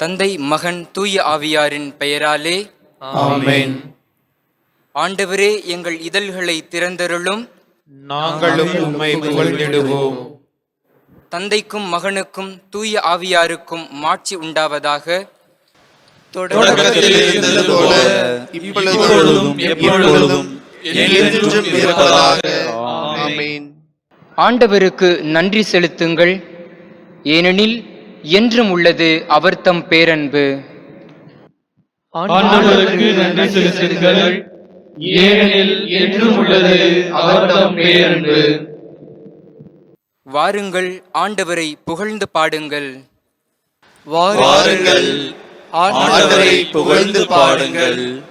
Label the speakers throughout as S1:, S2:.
S1: தந்தை மகன் தூய ஆவியாரின் பெயராலே
S2: ஆமென்.
S1: ஆண்டவரே எங்கள் இதழ்களை திறந்தருளும்.
S2: நாங்களும் உம்மை புகழ்ந்திடுவோம்.
S1: தந்தைக்கும் மகனுக்கும் தூய ஆவியாருக்கும் மாட்சி உண்டாவதாக.
S2: தொடக்கத்தில் இருந்தது போல இப்பொழுதும் எப்பொழுதும் என்றென்றும் இருப்பதாக. ஆமென்.
S1: ஆண்டவருக்கு நன்றி செலுத்துங்கள். ஏனெனில் என்றும் உள்ளது அவர்தம் பேரன்பு.
S3: ஆண்டவருக்கு நன்றி செலுத்துங்கள். ஏனெனில் என்றும் உள்ளது அவர்தம் பேரன்பு.
S1: வாருங்கள் ஆண்டவரை புகழ்ந்து பாடுங்கள்.
S2: வாருங்கள் ஆண்டவரை புகழ்ந்து பாடுங்கள்.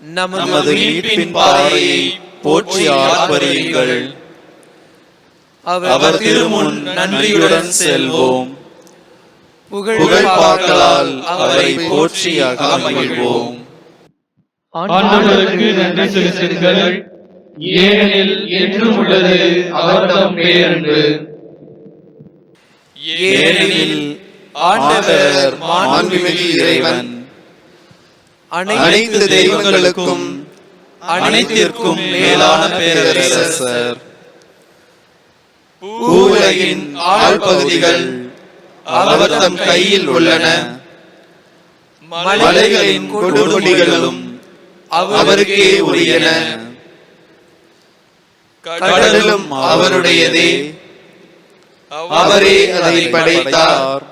S2: நமது மீட்பின் பாறையை போற்றி ஆர்ப்பரியுங்கள். அவர் திருமுன் நன்றியுடன் செல்வோம். புகழ் பாக்களால் அவரை போற்றி அகமகிழ்வோம்.
S3: ஆண்டவருக்கு நன்றி செலுத்துங்கள். ஏனெனில் என்றும் உள்ளது அவர்தம் பேரன்பு.
S2: ஏனெனில் ஆண்டவர் மாண்புமிகு இறைவன். அனைத்து தெய்வங்களுக்கும் அனைத்திற்கும் மேலான பேரரசர். பூவுலகின் ஆழ்பகுதிகள் அவர் தம் கையில் உள்ளன. மலைகளின் கொடுமொழிகளும் அவருக்கே உரியன. கடலும் அவருடையதே. அவரே அதை படைத்தார்.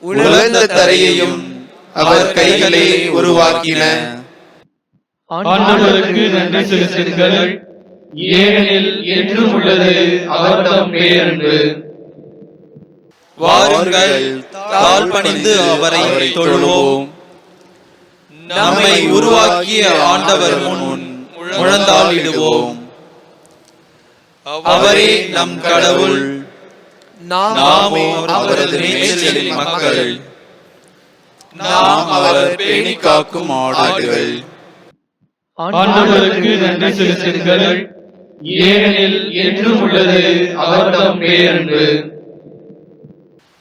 S2: உலர்ந்த தரையையும் அவர் கைகளே உருவாக்கின.
S3: ஆண்டவருக்கு நன்றி செலுத்துங்கள். ஏனெனில் என்றும் உள்ளது அவர்தம் பேரன்பு.
S2: வாருங்கள் தாழ் பணிந்து அவரை தொழுவோம். நம்மை உருவாக்கிய ஆண்டவர் முன் முழந்தாளிடுவோம். அவரே நம் கடவுள். நாமோ அவரது மேய்ச்சலின் மக்கள். நாம் அவர் பேணி காக்கும் ஆடுகள்.
S3: ஆண்டவருக்கு நன்றி செலுத்துங்கள். ஏனெனில் என்றும் உள்ளது அவர்தம் பேரன்பு.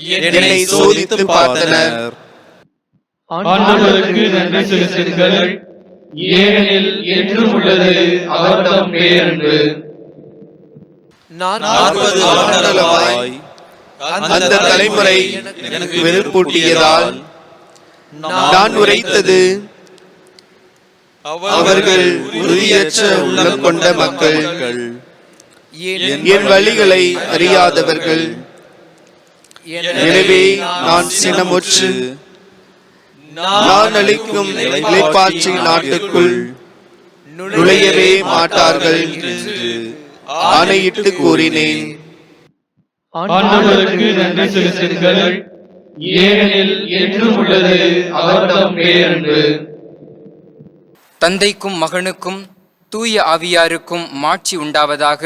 S2: என்னை சோதித்து பார்த்தனர்.
S3: ஆண்டவருக்கு நன்றி செலுத்துங்கள். ஏனெனில் என்றும் உள்ளது அவர்தம் பேரன்பு.
S2: நாற்பது ஆண்டுகளாய் அந்த தலைமுறை எனக்கு வெறுப்பூட்டியதால் நான் உரைத்தது. அவர்கள் உறுதியற்ற உள்ளம் கொண்ட மக்கள். என் வழிகளை அறியாதவர்கள். எனவே நான் சினமுற்று நான் அளிக்கும் இலைப்பாற்றி நாட்டுக்குள் நுழையவே மாட்டார்கள் என்று ஆணையிட்டு கூறினேன்.
S3: ஆண்டவருக்கு நன்றி செலுத்துங்கள். ஏனெனில் என்றும் உள்ளது அவர்தம் பேரன்பு.
S1: தந்தைக்கும் மகனுக்கும் தூய ஆவியாருக்கும் மாட்சி உண்டாவதாக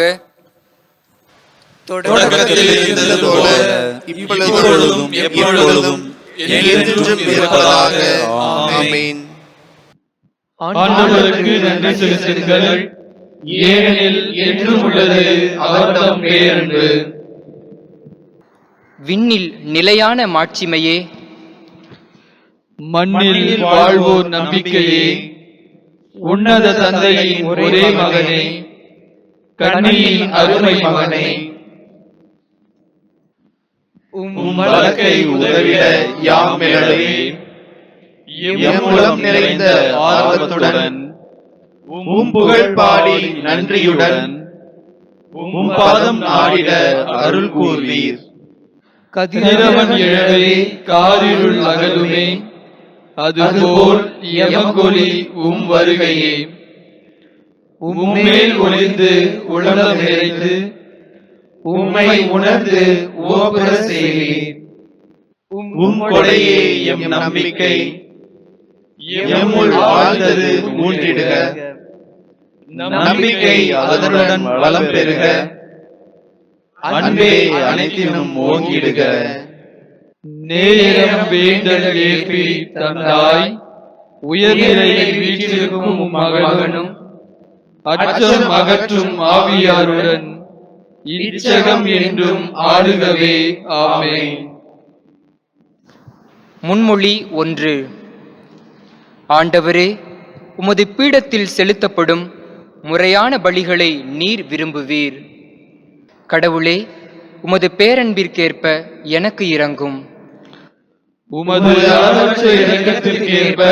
S2: தொடக்கத்தில் இருந்தது போல இப்பொழுதும் எப்பொழுதும் என்றென்றும் இருப்பதாக. ஆமென்.
S3: ஆண்டவருக்கு நன்றி செலுத்துங்கள். ஏனெனில் என்றும் உள்ளது அவர்தம் பேரன்பு.
S1: விண்ணில் நிலையான மாட்சிமையே.
S3: மண்ணில் வாழ்வோர் நம்பிக்கையே. உன்னத தந்தையின் ஒரே மகனே. கண்ணியின் அருமை மகனே. உம் வழக்கை உதவிட யாம் எனவே
S2: எம் மூலம் நிறைந்த ஆர்வத்துடன் உம் புகழ் பாடி நன்றியுடன் உம் பாதம் நாடிட அருள் கூர்வீர்.
S3: கதிரவன் எழவே காரிருள் அகலுமே. அதுபோல் எமங்கொலி உம் வருகையே. உம்மேல் ஒளிந்து உலகம் நிறைந்து உம்மை உணர்ந்து ஓபுர செய்கிறேன்
S2: உம் கொடையே எம் நம்பிக்கை. எம்முள் வாழ்ந்தது மூன்றிடுக நம்பிக்கை அதனுடன் வளம் பெறுக அன்பே அனைத்தினும் ஓங்கிடுக.
S3: நேரம் வேண்டல் ஏற்பி தந்தாய். உயர்நிலையில் வீட்டிலிருக்கும் உம் மகனும் அச்சம் அகற்றும் ஆவியாருடன் இச்சகம் என்றும் ஆடுகவே ஆமென்.
S1: முன்மொழி ஒன்று. ஆண்டவரே உமது பீடத்தில் செலுத்தப்படும் முறையான பலிகளை நீர் விரும்புவீர். கடவுளே உமது பேரன்பிற்கேற்ப எனக்கு இறங்கும்
S3: உமது அளவற்ற இரக்கத்திற்கேற்ப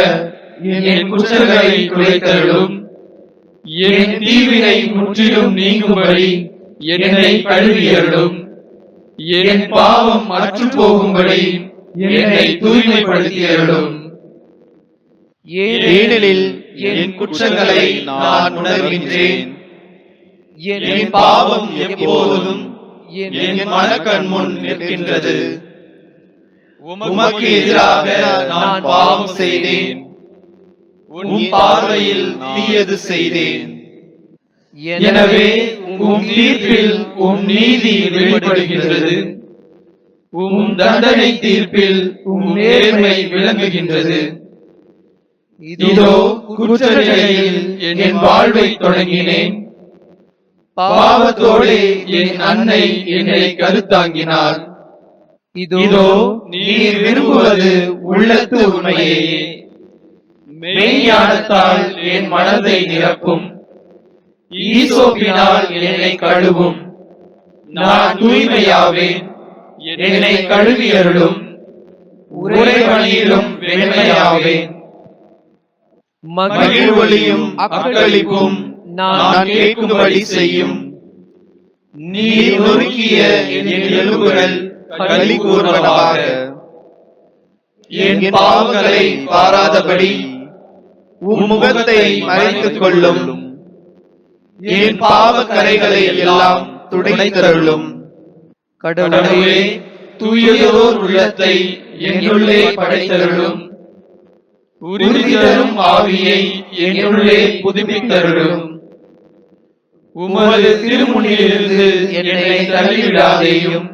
S3: என் குற்றங்களை குறைத்தருளும். என் தீவினை முற்றிலும் நீங்கும்படி என்னை கழுவியருளும். என் பாவம் அற்று போகும்படி என்னை தூய்மைப்படுத்தியருளும்.
S2: ஏனெனில் என் குற்றங்களை நான் உணர்கின்றேன். என் பாவம் எப்போதும் என் மனக்கண் முன் நிற்கின்றது. உமக்கு எதிராக நான் பாவம் செய்தேன். உன் பார்வையில் தீயது செய்தேன்.
S3: எனவே உம் தீர்ப்பில் உம் நீதி வெளிப்படுகின்றது. உம் தண்டனை தீர்ப்பில் உம் நேர்மை விளங்குகின்றது. இதோ குற்ற நிலையில் என் வாழ்வை தொடங்கினேன். பாவத்தோடு என் அன்னை என்னை கருத்தாங்கினாள் இதோ நீர் விரும்புவது உள்ளத்து உண்மையே மெய்ஞானத்தால் என் மனதை நிரப்பும். ஈசோப்பினால் என்னை கழுவும். நான் தூய்மையாவேன் என்னை கழுவியருளும். உரைவழியிலும் வெண்மையாவேன்.
S2: மகிழ்வொலியும் அக்களிப்பும் நான் கேட்கும்படி செய்யும். நீ நொறுக்கிய என் எலும்புகள் களி கூறுவதாக என் பாவங்களை பாராதபடி உன் முகத்தை மறைத்துக் கொள்ளும் என் பாவ கரைகளை எல்லாம் துடைத்தருளும்.
S3: கடவுளே தூயதோர் உள்ளத்தை என்னுள்ளே படைத்தருளும். உறுதி தரும் ஆவியை என்னுள்ளே புதுப்பித்தருளும். உமது திருமுனியிலிருந்து என்னை தள்ளிவிடாதேயும்.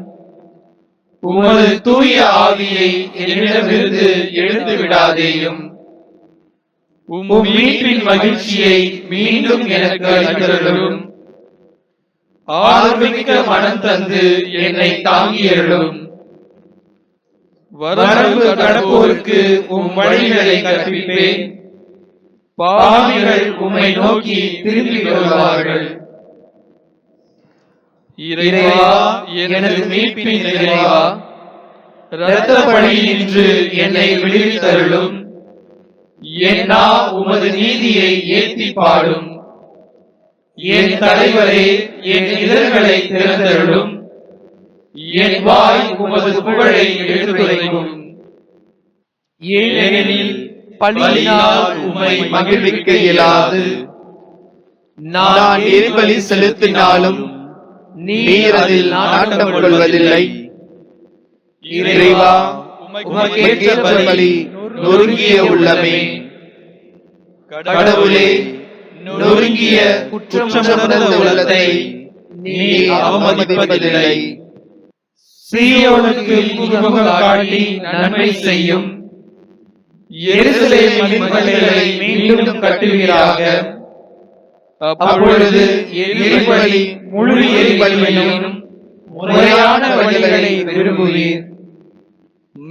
S3: உமது தூய ஆவியை என்னிடமிருந்து எழுந்து விடாதேயும் உம் மீட்பின் மகிழ்ச்சியை மீண்டும் எனக்கு அளித்தருளும். ஆர்வமிக்க மனம் தந்து என்னை தாங்கியருளும். வரவு கடப்போருக்கு உம் வழிகளை கற்பிப்பேன். பாவிகள் உம்மை நோக்கி திரும்பி வருவார்கள். இறைவா எனது மீட்பின் இறைவா இரத்த பழியின்று என்னை விடுவித்தருளும். நா உமது நீதியை ஏத்தி பாடும் என் தலைவரே என் இதழ்களை திறந்தருளும். என் வாய் உமது புகழை எடுத்துரைக்கும். ஏனெனில் பழியினால் உம்மை
S2: மகிழ்விக்க இயலாது. நான் எரிபலி செலுத்தினாலும் நீர் அதில் நாட்டம் கொள்வதில்லை இறைவா உமக்கேற்ற பலி நொறுங்கிய உள்ளமே. கடவுளே நொறுங்கிய குற்றமுணர்ந்த உள்ளத்தை நீ அவமதிப்பதில்லை.
S3: சீயோனுக்கு முகமுகம் காட்டி நன்மை செய்யும். எருசலேமின் மதில்களை மீண்டும் கட்டுவீராக. அப்பொழுது எரிபலி முழு எரிபலியையும் முறையான வழிகளை விரும்புவீர்.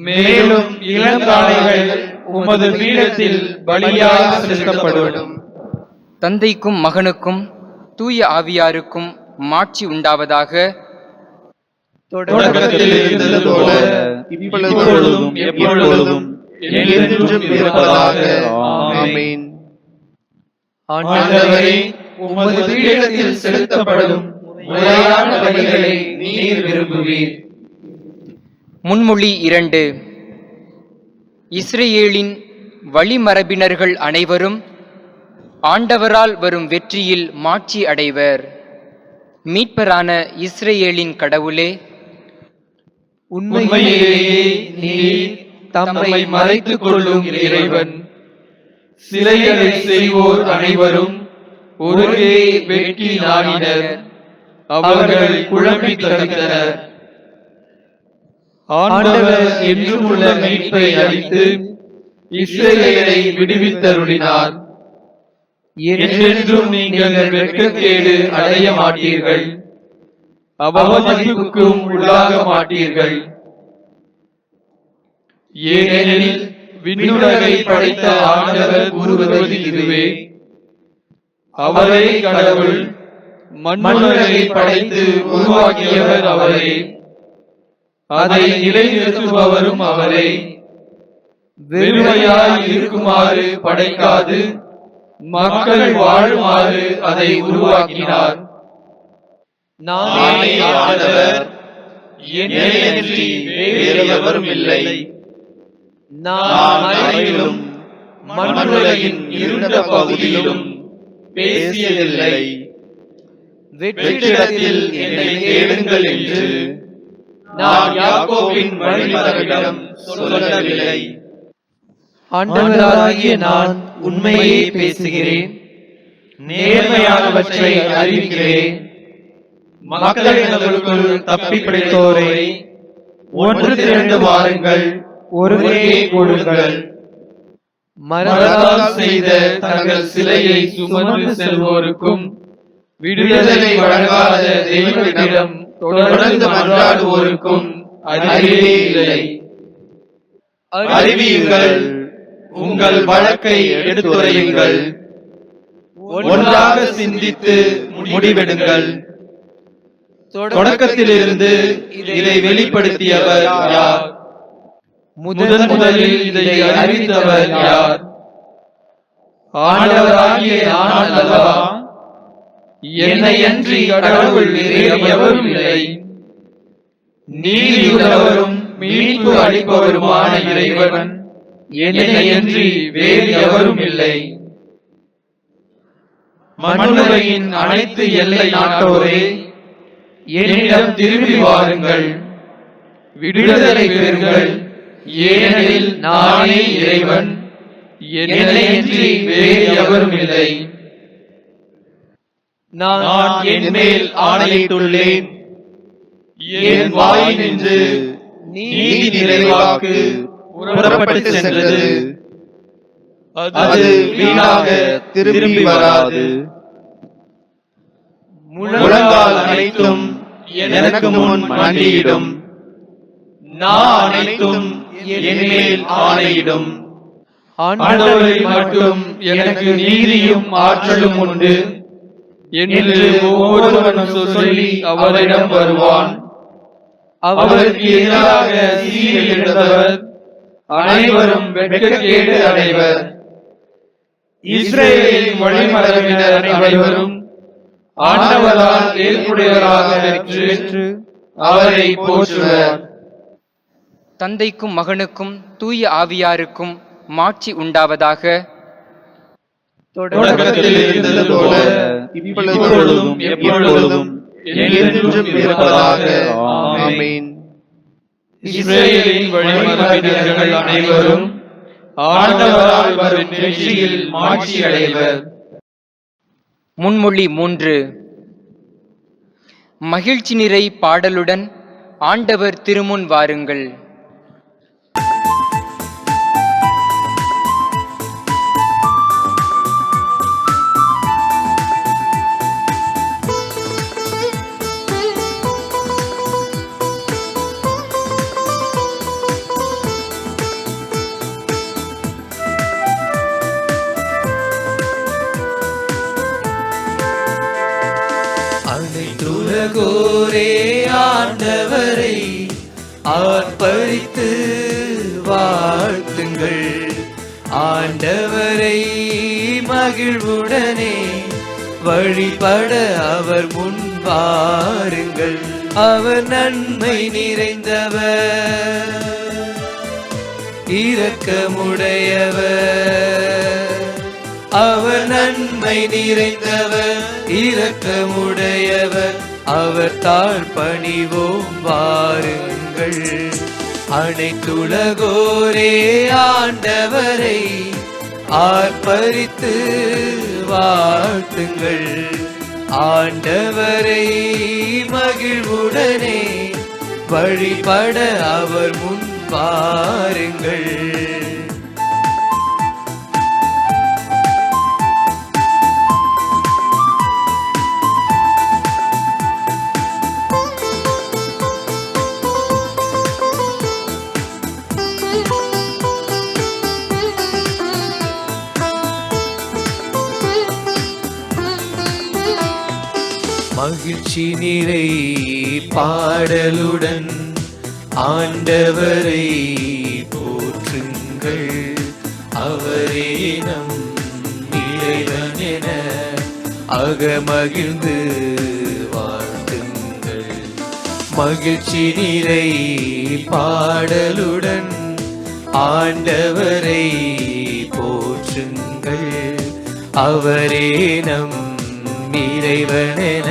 S3: மேலும் இளங்காளைகள் உமது பீடத்தில் பலியாக செலுத்தப்படும்
S1: தந்தைக்கும் மகனுக்கும் தூய ஆவியாருக்கும் மாட்சி உண்டாவதாக
S2: தொடக்கத்தில் இருந்தது போல இப்பொழுதும் எப்பொழுதும் என்றென்றும் இருப்பதாக. ஆமென்.
S3: ஆண்டவரே உமது பீடத்தில் செலுத்தப்படும் முறையான நீர் விரும்புவீர்.
S1: முன்மொழி இரண்டு. இஸ்ரேலின் வழிமரபினர்கள் அனைவரும் ஆண்டவரால் வரும் வெற்றியில் மாட்சி அடைவர். மீட்பரான இஸ்ரேலின் கடவுளே
S3: உண்மையிலேயே நீர் தம்மை மறைத்துக் கொள்ளும் இறைவன். சிலைகளை செய்வோர் அனைவரும் ஒருவே வெற்றி நாடினர் அவர்கள் குழம்பி தவித்தனர் ஆண்டவர் என்றும் உள்ள மீட்பை அளித்து இஸ்ரேலை விடுவித்தருளினார். என்றென்றும் நீங்கள் வெட்கக்கேடு அடைய மாட்டீர்கள். அவமதிப்புக்கும் உள்ளாக மாட்டீர்கள். ஏனெனில் விண்ணுலகை படைத்த ஆண்டவர் கூறுவது இதுவே. அவரே கடவுள் மண்ணுலகை படைத்து உருவாக்கியவர் அவரே. அதை நிலைநிறுத்துபவரும் அவரே. வெறுமையாய் இருக்குமாறு படைக்காது. மக்கள் வாழுமாறு அதை உருவாக்கினார்.
S2: நானே ஆண்டவர். என்னையன்றி வேறு எவரும் இல்லை. நான் மலையிலும் மண்ணுலகின் இருண்ட பகுதியிலும் பேசியதில்லை. வெற்றிடத்தில் என்னை தேடுங்கள் என்று நான் யாக்கோபின் வழிமரபிடம் சொல்லவில்லை.
S3: ஆண்டவராகிய நான் உண்மையே பேசுகிறேன். நேர்மையானவற்றை அறிவிக்கிறேன். மக்களிடங்களுக்குள் தப்பி பிடித்தோரை ஒன்று திரண்டு வாருங்கள் ஒருவரே கூடுங்கள். மரத்தால் செய்த தங்கள் சிலையை சுமந்து செல்வோருக்கும் விடுதலை வழங்காத தெய்வத்திடம் தொடர்ந்து மன்றாடுவோருக்கும் அறிவே இல்லை.
S2: அறிவியுங்கள் உங்கள் வழக்கை எடுத்துரையுங்கள். ஒன்றாக சிந்தித்து முடிவெடுங்கள். தொடக்கத்திலிருந்து இதை வெளிப்படுத்தியவர் யார்?
S3: முதன் முதலில் இதை அறிவித்தவர் யார்? ஆண்டவராகிய நான் அல்லவா? என்னையன்றி கடவுள் வேறு எவரும் இல்லை. நீதியுள்ளவரும் மீட்பு அளிப்பவருமான இறைவன். என்னையன்றி வேறு எவரும் இல்லை. மண்ணுலகின் அனைத்து எல்லை நாட்டோரே என்னிடம் திரும்பி வாருங்கள். விடுதலை பெறுங்கள். ஏனெனில் நானே இறைவன். என்னையன்றி வேறு எவரும் இல்லை.
S2: நான் என் மேல் ஆணையிட்டுள்ளேன். என் வாய் நின்று நீதி நிறைவாக்கு புறப்பட்டு சென்றது. அது வீணாக திரும்பி வராது. முழங்கால் அனைத்தும் எனக்கு முன் மண்டியிடும். நான் அனைத்தும் என் மேல் ஆணையிடும்.
S3: ஆண்டவரை மட்டும் எனக்கு நீதியும் ஆற்றலும் உண்டு. என்று ஒவ்வொருவனும் சொல்லி அவரிடம் வருவான். அவருக்கு எதிராக சீரியல் அனைவரும் வெட்கக்கேடு அடைவர். இஸ்ரேலின் வழிமரபினர் அனைவரும் ஆண்டவரால் ஏற்புடையவராக பெற்று அவரை போற்றுவர்.
S1: தந்தைக்கும் மகனுக்கும் தூய ஆவியாருக்கும் மாட்சி உண்டாவதாக
S2: தொடக்கத்தில் இருந்தது போல இப்பொழுதும் எப்பொழுதும் என்றென்றும் இருப்பதாக. ஆமென்.
S3: இஸ்ரேலின் வழிமரபினர்கள் அனைவரும் ஆண்டவரால் வரும் வெற்றியில் மாட்சி அடைவர்
S1: முன்மொழி மூன்று. மகிழ்ச்சி நிறை பாடலுடன் ஆண்டவர் திருமுன் வாருங்கள்.
S4: ஆண்டவரை ஆர்ப்பரித்து வாழ்த்துங்கள். ஆண்டவரை மகிழ்வுடனே வழிபட அவர் முன் வாருங்கள். அவர் நன்மை நிறைந்தவர். இரக்கமுடையவர். அவர் நன்மை நிறைந்தவர். இரக்கமுடையவர். அவர் தாழ் பணிவோம் வாருங்கள். அனைத்துலகோரே ஆண்டவரை ஆர்ப்பரித்து வாழ்த்துங்கள். ஆண்டவரை மகிழ்வுடனே வழிபட அவர் முன் பாருங்கள் நிறை பாடலுடன் ஆண்டவரை போற்றுங்கள். அவரே நம் இறைவன் என அகமகிழ்ந்து வாழ்த்துங்கள். மகிழ்ச்சி நிறை பாடலுடன் ஆண்டவரை போற்றுங்கள். அவரே நம் இறைவனென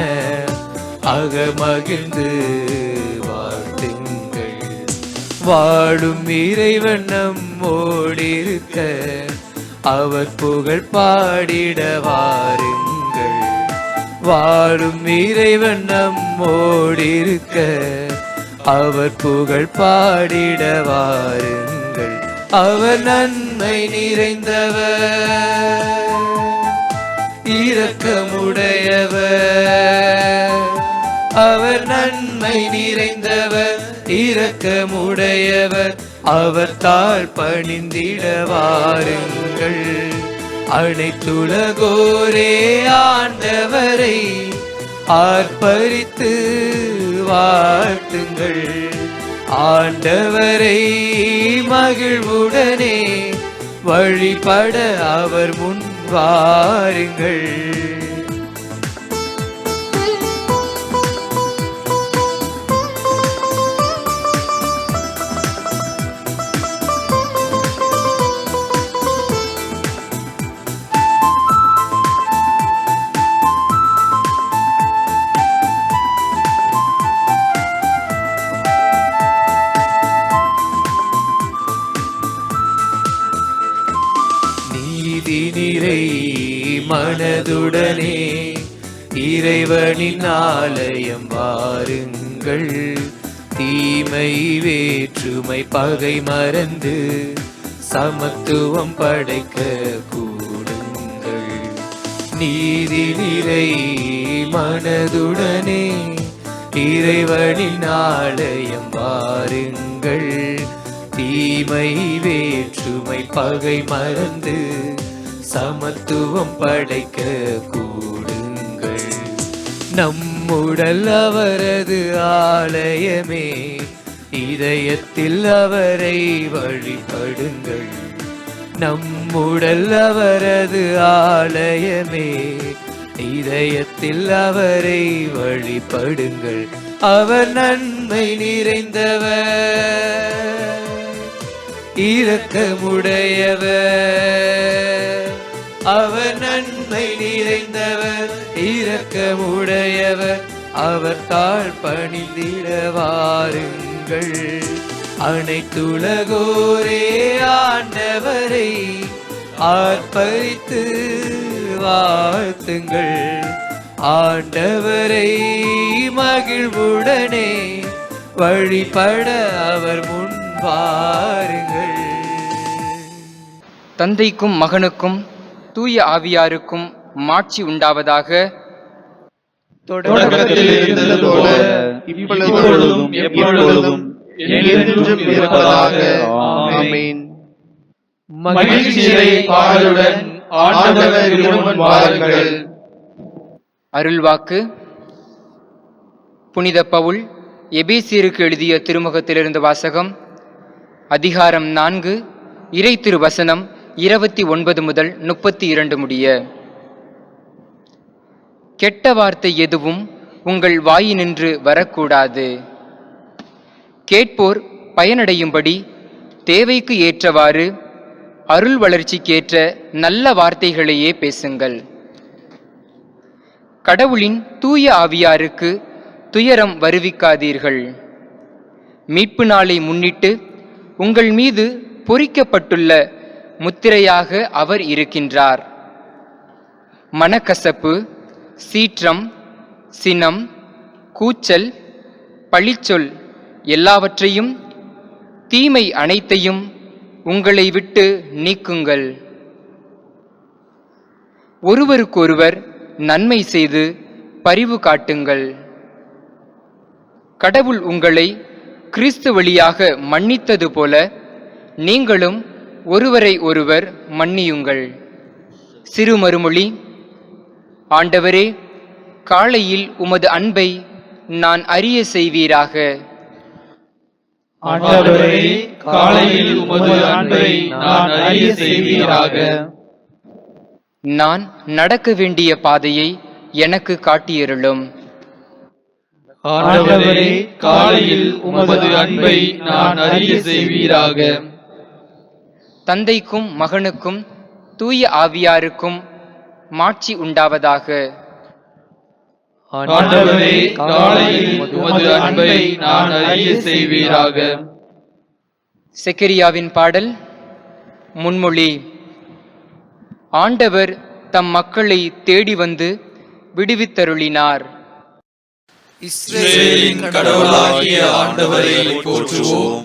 S4: அகமகிழ்ந்து வாழ்த்துங்கள். வாழும் இறைவன் நம்மோடிருக்க அவர் புகழ் பாடிட வாருங்கள். வாழும் இறைவன் நம்மோடிருக்க அவர் புகழ் பாடிட வாருங்கள். அவர் நன்மை நிறைந்தவர் இரக்கமுடையவர். அவர் நன்மை நிறைந்தவர் இரக்கமுடையவர். அவர் தாழ் பணிந்திட வாருங்கள் அனைத்துலகோரே ஆண்டவரை ஆர்ப்பரித்து வாழ்த்துங்கள். ஆண்டவரை மகிழ்வுடனே வழிபட அவர் முன் வாருங்கள். இறைவனின் ஆலயம் வாருங்கள். தீமை வேற்றுமை பகை மறந்து சமத்துவம் படைக்க கூடுங்கள். நீதி நிறை மனதுடனே இறைவனின் ஆலயம் வாருங்கள். தீமை வேற்றுமை பகை மறந்து சமத்துவம் படைக்க கூடுங்கள் நம்முடல் அவரது ஆலயமே. இதயத்தில் அவரை வழிபடுங்கள். நம்முடல் அவரது ஆலயமே. இதயத்தில் அவரை வழிபடுங்கள். அவர் நன்மை நிறைந்தவர். இரக்கமுடையவர். அவர் நன்மை நிறைந்தவர் இரக்கமுடையவர். அவர் தாழ் பணிந்திட வாருங்கள் அனைத்துலகோரே ஆண்டவரை ஆர்ப்பரித்து வாழ்த்துங்கள். ஆண்டவரை மகிழ்வுடனே வழிபட அவர் முன் வாருங்கள்.
S1: தந்தைக்கும் மகனுக்கும் தூய ஆவியாருக்கும் மாட்சி உண்டாவதாக
S2: தொடக்கத்தில் இருந்தது போல இப்பொழுதும் எப்பொழுதும் என்றென்றும் இருப்பதாக. ஆமென்.
S3: மகிழ்ச்சி நிறை பாடலுடன் ஆண்டவர் திருமுன் வாருங்கள்.
S1: அருள்வாக்கு. புனித பவுல் எபேசியருக்கு எழுதிய திருமுகத்திலிருந்து வாசகம் அதிகாரம் நான்கு இறை திருவசனம் இருபத்தி ஒன்பது முதல் முப்பத்தி இரண்டு முடிய. கெட்ட வார்த்தை எதுவும் உங்கள் வாயினின்று வரக்கூடாது. கேட்போர் பயனடையும்படி தேவைக்கு ஏற்றவாறு அருள் வளர்ச்சிக்கேற்ற நல்ல வார்த்தைகளையே பேசுங்கள். கடவுளின் தூய ஆவியாருக்கு துயரம் வருவிக்காதீர்கள். மீட்பு நாளை முன்னிட்டு உங்கள் மீது பொறிக்கப்பட்டுள்ள முத்திரையாக அவர் இருக்கின்றார். மனக்கசப்பு சீற்றம் சினம் கூச்சல் பழிச்சொல் எல்லாவற்றையும் தீமை அனைத்தையும் உங்களை விட்டு நீக்குங்கள். ஒருவருக்கொருவர் நன்மை செய்து பரிவு காட்டுங்கள். கடவுள் உங்களை கிறிஸ்து வழியாக மன்னித்தது போல நீங்களும் ஒருவரை ஒருவர் மன்னியுங்கள். சிறு மறுமொழி ஆண்டவரே காலையில் உமது அன்பை நான் அறிய செய்வீராக.
S3: ஆண்டவரே காலையில் உமது அன்பை நான் அறிய செய்வீராக.
S1: நான் நடக்க வேண்டிய பாதையை எனக்கு காட்டியருளும்.
S3: ஆண்டவரே காலையில் உமது அன்பை நான் அறிய செய்வீராக.
S1: தந்தைக்கும் மகனுக்கும் தூய ஆவியாருக்கும் மாட்சி உண்டாவதாக.
S3: ஆண்டவரே காலையில் உமது அன்பை நான் அறிய செய்வீராக.
S1: செக்கரியாவின் பாடல் முன்மொழி. ஆண்டவர் தம் மக்களை தேடி வந்து விடுவித்தருளினார்.
S2: இஸ்ரேலின் கடவுளாகிய ஆண்டவரை போற்றுவோம்.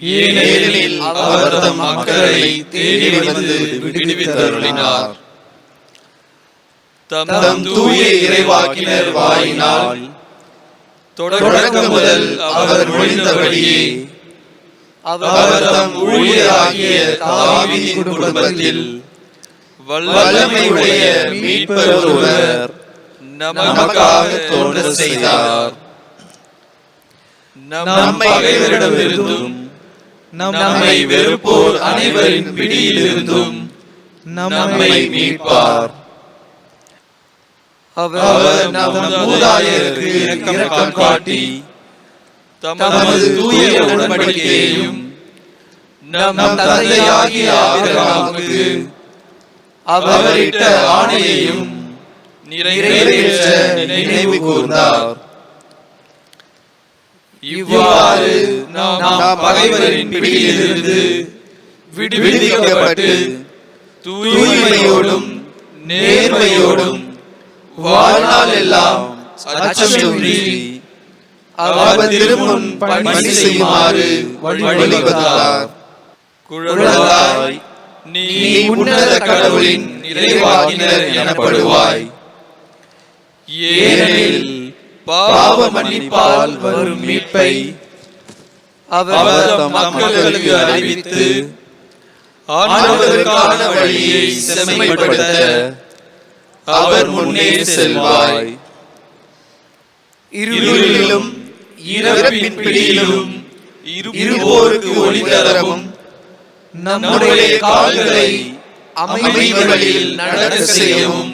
S2: ஏனெனில் அவர் தம் மக்களை தேடி வந்து விடுவித்தருளினார். தம் தூய இறைவாக்கினர் வாயினால் தொடக்கம் முதல் அவர் மொழிந்தபடியே அவர் தம் ஊழியராகிய தாவீதின் குடும்பத்தில் வல்லமையுடைய மீட்பர் ஒருவர் நமக்காக தோன்ற செய்தார். நம் பகைவரிடமிருந்தும் நம்மை வெறுப்போர் அனைவரின் பிடியிலிருந்தும் நம்மை மீட்பார். அவர் நம் இரக்கம் காட்டி தமது தூய உடன்படிக்கையையும் நம் தந்தையாகிய ஆபிரகாமுக்கு அவரிட்ட ஆணையையும் நிறைவேற்ற நினைவு கூர்ந்தார். இவ்வாறு நாம் பகைவரின் பிடியிலிருந்து விடுவிக்கப்பட்டு தூய்மையோடும் நேர்மையோடும் வாழ்நாள் எல்லாம் அச்சமின்றி அவர் திருமுன் பணி செய்யுமாறு வழிவகுத்தார் குழலாய் நீ உன்னத கடவுளின் இறைவாகினர் எனப்படுவாய். ஏனெனில் பாவ மன்னிப்பால் வரும் மீட்பை அவர் மக்களுக்கு அறிவித்து ஆண்டவருக்கான வழியை செம்மைப்படுத்த அவர் முன்னே செல்வாய். இருளிலும் இறப்பின் பிடியிலும் இருப்போருக்கு ஒளி தரவும் நம்முடைய கால்களை அமைதி வழியில் நடக்க செய்யவும்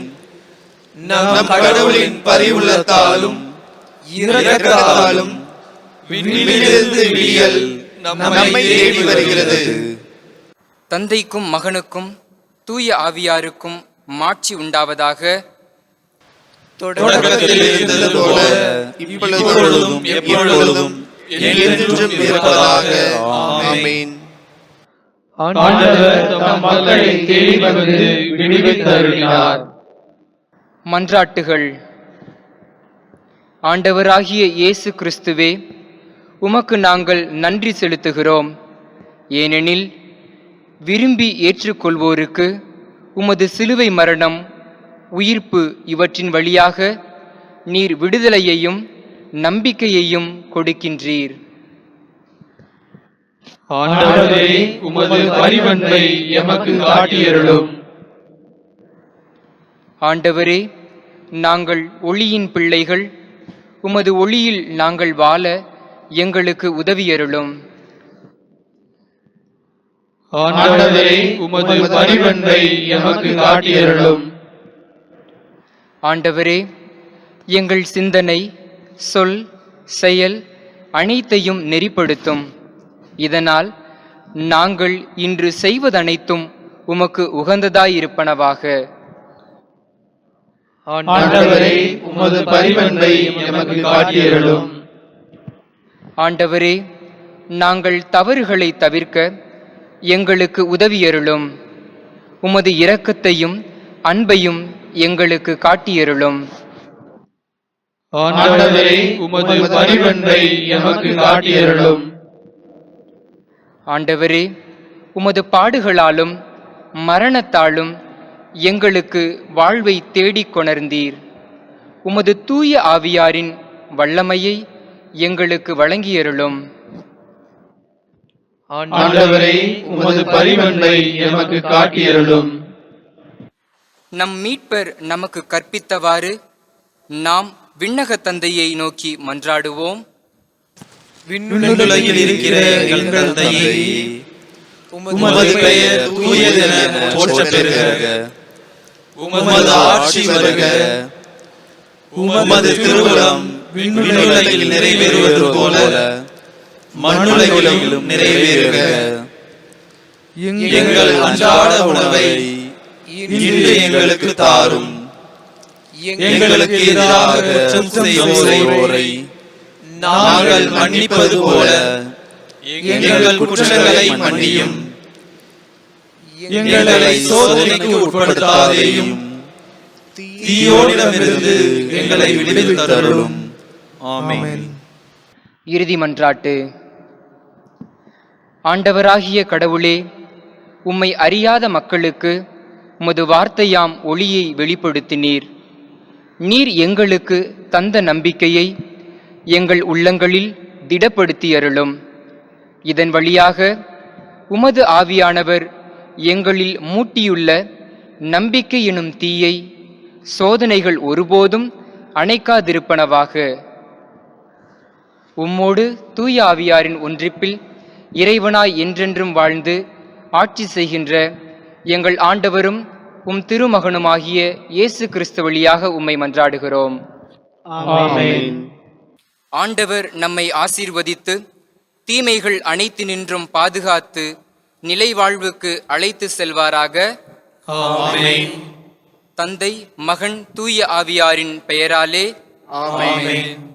S2: நம் கடவுளின் பரிவுள்ளத்தாலும் இரக்கத்தாலும் விண்ணிலிருந்து விடியல் நம்மை தேடி வருகிறது.
S1: தந்தைக்கும் மகனுக்கும் தூய ஆவியாருக்கும் மாட்சி உண்டாவதாக
S2: தொடக்கத்தில் இருந்தது போல இப்பொழுதும் எப்பொழுதும் என்றென்றும் இருப்பதாக. ஆமென்.
S3: ஆண்டவர் தம் மக்களை தேடி வந்து விடுவித்தருளினார்.
S1: மன்றாட்டுகள். ஆண்டவராகிய இயேசு கிறிஸ்துவே உமக்கு நாங்கள் நன்றி செலுத்துகிறோம். ஏனெனில் விரும்பி ஏற்றுக்கொள்வோருக்கு உமது சிலுவை மரணம் உயிர்ப்பு இவற்றின் வழியாக நீர் விடுதலையையும் நம்பிக்கையையும் கொடுக்கின்றீர்.
S3: ஆண்டவரே உமது பரிவன்பை எமக்கு காட்டியருளும்.
S1: ஆண்டவரே நாங்கள் ஒளியின் பிள்ளைகள் உமது ஒளியில் நாங்கள் வாழ எங்களுக்கு உதவியருளும்.
S3: ஆண்டவரே உமது பரிவன்பை எமக்கு காட்டியருளும்.
S1: ஆண்டவரே எங்கள் சிந்தனை சொல் செயல் அனைத்தையும் நெறிப்படுத்தும். இதனால் நாங்கள் இன்று செய்வதனைத்தும் உமக்கு உகந்ததாயிருப்பனவாக.
S3: ஆண்டவரே உமது பரிவன்பை எமக்கு காட்டியருளும்.
S1: ஆண்டவரே நாங்கள் தவறுகளை தவிர்க்க எங்களுக்கு உதவியருளும். உமது இரக்கத்தையும் அன்பையும் எங்களுக்கு காட்டியருளும்.
S3: ஆண்டவரே உமது பரிவன்பை எமக்கு காட்டியருளும்.
S1: ஆண்டவரே உமது பாடுகளாலும் மரணத்தாலும் எங்களுக்கு வாழ்வை தேடிக் கொணர்ந்தீர். உமது தூய ஆவியாரின் வல்லமையை எங்களுக்கு வழங்கியருளும்.
S3: ஆண்டவரே உமது பரிவன்பை எமக்கு காட்டியருளும்.
S1: நம் மீட்பர் நமக்கு கற்பித்தவாறு நாம் விண்ணக தந்தையை நோக்கி மன்றாடுவோம்.
S2: விண்ணுலகில் இருக்கிற எங்கள் தந்தையே உமது பெயர் தூயதென போற்றப் பெறுக உமது ஆட்சி வருக. உமது திருவுளம் விண்ணுலகில் நிறைவேறுவது போல மண்ணுலகிலும் நிறைவேறுக. எங்கள் அன்றாட உணவை இன்று எங்களுக்கு தாரும். எங்களுக்கு எதிராக குற்றம் செய்வோரை நாங்கள் மன்னிப்பது போல எங்கள் குற்றங்களை மன்னியும். எங்களை சோதனைக்கு உட்படுத்தாதேயும் தீயோனிடமிருந்து எங்களை விடுவித்தருளும் ஆமென்.
S1: இறுதி மன்றாட்டு. ஆண்டவராகிய கடவுளே உம்மை அறியாத மக்களுக்கு உமது வார்த்தையாம் ஒளியை வெளிப்படுத்தினீர். நீர் எங்களுக்கு தந்த நம்பிக்கையை எங்கள் உள்ளங்களில் திடப்படுத்தி அருளும் இதன் வழியாக உமது ஆவியானவர் எங்களில் மூட்டியுள்ள நம்பிக்கை எனும் தீயை சோதனைகள் ஒருபோதும் அணைக்காதிருப்பனவாக. உம்மோடு தூய ஆவியாரின் ஒன்றிப்பில் இறைவனாய் என்றென்றும் வாழ்ந்து ஆட்சி செய்கின்ற எங்கள் ஆண்டவரும் உம் திருமகனுமாகிய இயேசு கிறிஸ்து வழியாக உம்மை மன்றாடுகிறோம்.
S3: ஆமென்.
S1: ஆண்டவர் நம்மை ஆசீர்வதித்து தீமைகள் அனைத்து நின்றும் பாதுகாத்து நிலை வாழ்வுக்கு அழைத்து செல்வாராக.
S2: ஆமென்.
S1: தந்தை மகன் தூய ஆவியாரின் பெயராலே.
S2: ஆமென்.